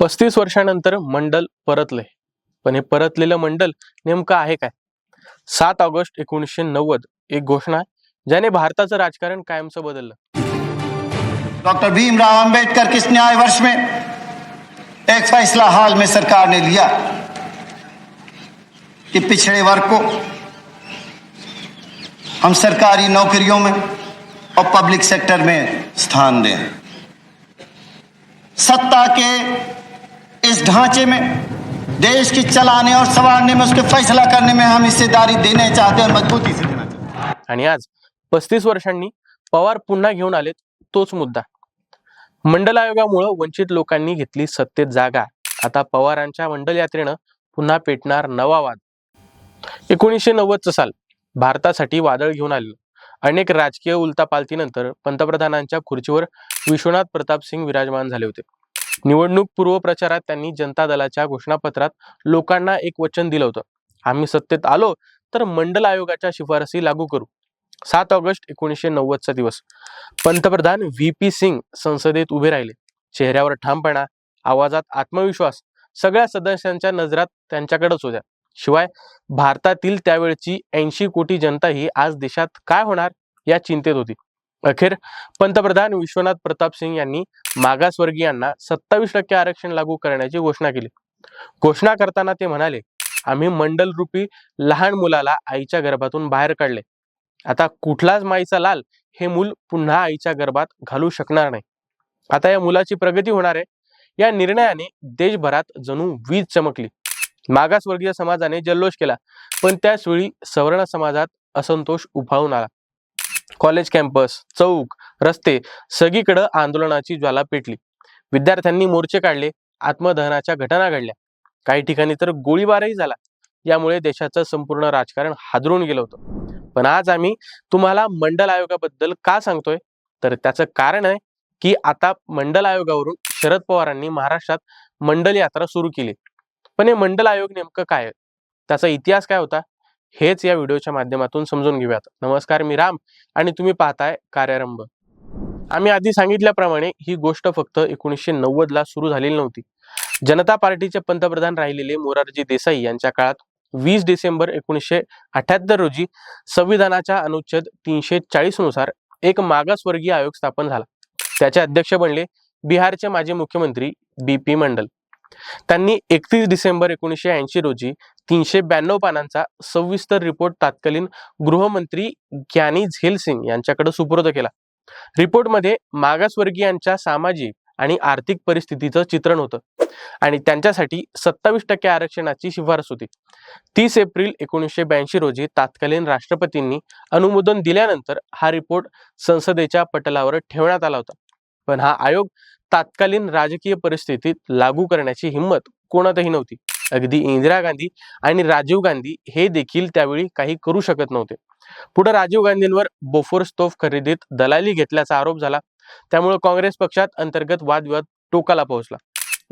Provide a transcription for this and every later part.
पस्तीस वर्षानंतर मंडल परतले. पण हे परतलेलं मंडल नेमकं आहे काय? सात ऑगस्ट एकोणीसशे नव्वद एक घोषणा ज्याने भारताचं राजकारण कायमचं बदललं. डॉक्टर भीमराव अंबेडकर किस न्याय वर्ष में? एक फैसला हाल में सरकार ने लिया कि पिछड़े वर्ग को हम सरकारी नौकरियों में और पब्लिक सेक्टर में स्थान दें। सत्ता के इस ढांचे में देश की चलाने और संवारने में उसके फैसला करने में हम हिस्सेदारी देने चाहते हैं और मजबूती से देना चाहते आणि आज पस्तीस वर्षांनी पवार पुन्हा घेऊन आलेत तोच मुद्दा. मंडल आयोगामुळं वंचित लोकांनी घेतली सत्तेत जागा. आता पवारांच्या मंडल यात्रेनं पुन्हा पेटणार नवा वाद. एकोणीसशे नव्वदचं साल भारतासाठी वादळ घेऊन आलेलं. अनेक राजकीय उलतापालतीनंतर पंतप्रधानांच्या खुर्चीवर विश्वनाथ प्रताप सिंग विराजमान झाले होते. निवडणूक पूर्व प्रचारात त्यांनी जनता दलाच्या घोषणापत्रात लोकांना एक वचन दिलं होतं. आम्ही सत्तेत आलो तर मंडल आयोगाच्या शिफारसी लागू करू. सात ऑगस्ट एकोणीसशे नव्वदचा दिवस. पंतप्रधान व्ही पी सिंग संसदेत उभे राहिले. चेहऱ्यावर ठामपणा आवाजात आत्मविश्वास सगळ्या सदस्यांच्या नजरात त्यांच्याकडेच होत्या. शिवाय भारतातील त्यावेळची ऐंशी कोटी जनता ही आज देशात काय होणार या चिंतेत होती. अखेर पंतप्रधान विश्वनाथ प्रताप सिंग यांनी मागासवर्गीयांना सत्तावीस टक्के आरक्षण लागू करण्याची घोषणा केली. घोषणा करताना ते म्हणाले आम्ही मंडल रूपी लहान मुलाला आईच्या गर्भातून बाहेर काढले. आता कुठलाच माईचा लाल हे मूल पुन्हा आईच्या गर्भात घालू शकणार नाही. आता या मुलाची प्रगती होणार आहे. या निर्णयाने देशभरात जणू वीज चमकली. मागासवर्गीय समाजाने जल्लोष केला पण त्याचवेळी सवर्ण समाजात असंतोष उफाळून आला. कॉलेज कॅम्पस चौक रस्ते सगळीकडं आंदोलनाची ज्वाला पेटली. विद्यार्थ्यांनी मोर्चे काढले आत्मदहनाच्या घटना घडल्या. काही ठिकाणी तर गोळीबारही झाला. यामुळे देशाचं संपूर्ण राजकारण हादरून गेलं होतं. पण आज आम्ही तुम्हाला मंडल आयोगाबद्दल का सांगतोय? तर त्याचं कारण आहे की आता मंडल आयोगावरून शरद पवारांनी महाराष्ट्रात मंडल यात्रा सुरू केली. पण हे मंडल आयोग नेमकं काय त्याचा इतिहास काय होता? हेच या व्हिडिओच्या माध्यमातून समजून घेऊयात. नमस्कार मी राम आणि तुम्ही पाहताय कार्यारंभ. आम्ही आधी सांगितल्याप्रमाणे ही गोष्ट फक्त एकोणीसशे नव्वद ला सुरू झालेली नव्हती. जनता पार्टीचे पंतप्रधान राहिलेले मोरारजी देसाई यांच्या काळात वीस डिसेंबर एकोणीसशे अठ्याहत्तर रोजी संविधानाच्या अनुच्छेद तीनशे चाळीसनुसार एक मागासवर्गीय आयोग स्थापन झाला. त्याचे अध्यक्ष बनले बिहारचे माजी मुख्यमंत्री बी पी मंडल. त्यांनी एकतीस डिसेंबर एकोणीसशे ऐंशी रोजी तीनशे ब्याण्णव पानांचा सविस्तर रिपोर्ट तात्कालीन गृहमंत्री ग्यानी झेल सिंग यांच्याकडे सुपूर्द केला. रिपोर्टमध्ये मागासवर्गीयांच्या सामाजिक आणि आर्थिक परिस्थितीचं चित्रण होतं आणि त्यांच्यासाठी सत्तावीस टक्के आरक्षणाची शिफारस होती. तीस एप्रिल एकोणीसशे ब्याऐंशी रोजी तात्कालीन राष्ट्रपतींनी अनुमोदन दिल्यानंतर हा रिपोर्ट संसदेच्या पटलावर ठेवण्यात आला होता. पण हा आयोग तात्कालीन राजकीय परिस्थितीत लागू करण्याची हिंमत कोणातही नव्हती. अगदी इंदिरा गांधी आणि राजीव गांधी हे देखील त्यावेळी काही करू शकत नव्हते. पुढे राजीव गांधींवर बोफोर्स तोफ खरेदीत दलाली घेतल्याचा आरोप झाला. त्यामुळे काँग्रेस पक्षात अंतर्गत वादविवाद टोकाला पोहोचला.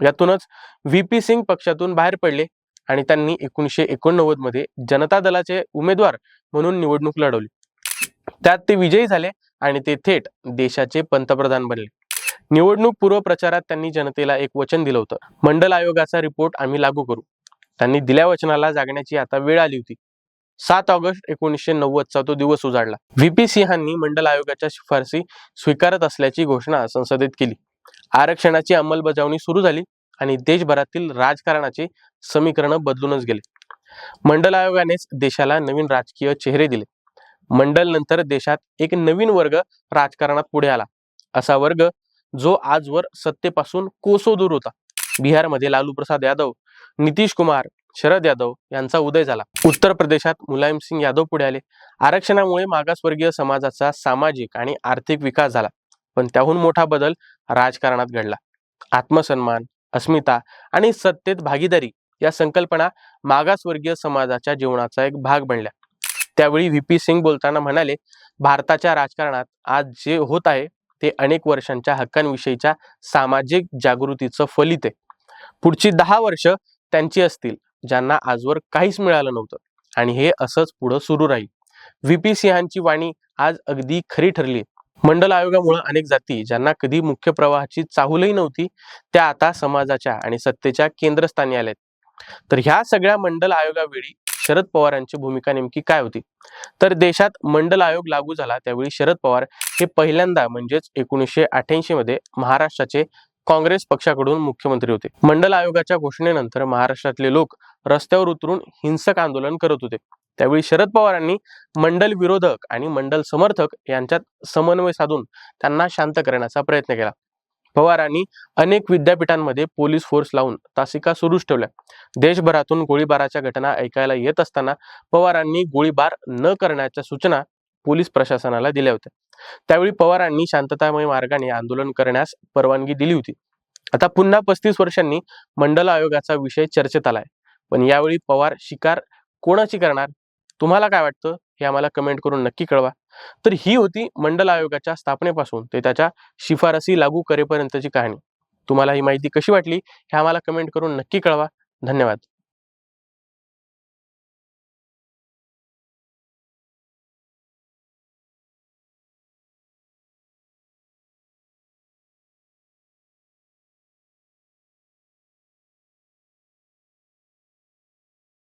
यातूनच व्ही पी सिंग पक्षातून बाहेर पडले आणि त्यांनी एकोणीसशे एकोणनव्वदमध्ये जनता दलाचे उमेदवार म्हणून निवडणूक लढवली. त्यात ते विजयी झाले आणि ते थेट देशाचे पंतप्रधान बनले. निवडणूक पूर्व प्रचारात त्यांनी जनतेला एक वचन दिलं होतं. मंडल आयोगाचा रिपोर्ट आम्ही लागू करू. त्यांनी दिल्या वचनाला जागण्याची आता वेळ आली होती. सात ऑगस्ट एकोणीसशे नव्वदचा तो दिवस उजाडला. व्ही पी सिंहांनी मंडल आयोगाच्या शिफारसी स्वीकारत असल्याची घोषणा संसदेत केली. आरक्षणाची अंमलबजावणी सुरू झाली आणि देशभरातील राजकारणाचे समीकरण बदलूनच गेले. मंडल आयोगानेच देशाला नवीन राजकीय चेहरे दिले. मंडल नंतर देशात एक नवीन वर्ग राजकारणात पुढे आला. असा वर्ग जो आजवर सत्तेपासून कोसो दूर होता. बिहारमध्ये लालू प्रसाद यादव नितीश कुमार शरद यादव यांचा उदय झाला. उत्तर प्रदेशात मुलायम सिंग यादव पुढे आले. आरक्षणामुळे मागासवर्गीय समाजाचा सामाजिक आणि आर्थिक विकास झाला. पण त्याहून मोठा बदल राजकारणात घडला. आत्मसन्मान अस्मिता आणि सत्तेत भागीदारी या संकल्पना मागासवर्गीय समाजाच्या जीवनाचा एक भाग बनल्या. त्यावेळी व्ही पी सिंग बोलताना म्हणाले भारताच्या राजकारणात आज जे होत आहे ते अनेक वर्षांच्या हक्कांविषयीच्या सामाजिक जागृतीचं फलित आहे. पुढची दहा वर्ष त्यांची असतील ज्यांना आजवर काहीच मिळालं नव्हतं. आणि हे असंच पुढं सुरू राहील. व्ही. पी. सिंहांची वाणी आज अगदी खरी ठरली. मंडल आयोगामुळे अनेक जाती ज्यांना कधी मुख्य प्रवाहाची चाहूलही नव्हती त्या आता समाजाच्या आणि सत्तेच्या केंद्रस्थानी आल्यात. तर ह्या सगळ्या मंडल आयोगावेळी शरद पवारांची भूमिका नेमकी काय होती? तर देशात मंडल आयोग लागू झाला त्यावेळी शरद पवार हे पहिल्यांदा म्हणजेच एकोणीसशे अठ्याऐंशी मध्ये महाराष्ट्राचे काँग्रेस पक्षाकडून मुख्यमंत्री होते. मंडल आयोगाच्या घोषणेनंतर महाराष्ट्रातले लोक रस्त्यावर उतरून हिंसक आंदोलन करत होते. त्यावेळी शरद पवारांनी मंडल विरोधक आणि मंडल समर्थक यांच्यात समन्वय साधून त्यांना शांत करण्याचा प्रयत्न केला. पवारांनी अनेक विद्यापीठांमध्ये पोलीस फोर्स लावून तासिका सुरूच ठेवल्या. देशभरातून गोळीबाराच्या घटना ऐकायला येत असताना पवारांनी गोळीबार न करण्याच्या सूचना पोलीस प्रशासनाला दिल्या होत्या. त्यावेळी पवारांनी शांततामय मार्गाने आंदोलन करण्यास परवानगी दिली होती. आता पुन्हा पस्तीस वर्षांनी मंडल आयोगाचा विषय चर्चेत आलाय. पण यावेळी पवार शिकार कोणाची करणार? तुम्हाला काय वाटतं? हे आम्हाला कमेंट करून नक्की कळवा. तर ही होती मंडल आयोगाच्या स्थापनेपासून ते त्याच्या शिफारसी लागू करेपर्यंतची कहाणी. तुम्हाला ही माहिती कशी वाटली हे आम्हाला कमेंट करून नक्की कळवा. धन्यवाद.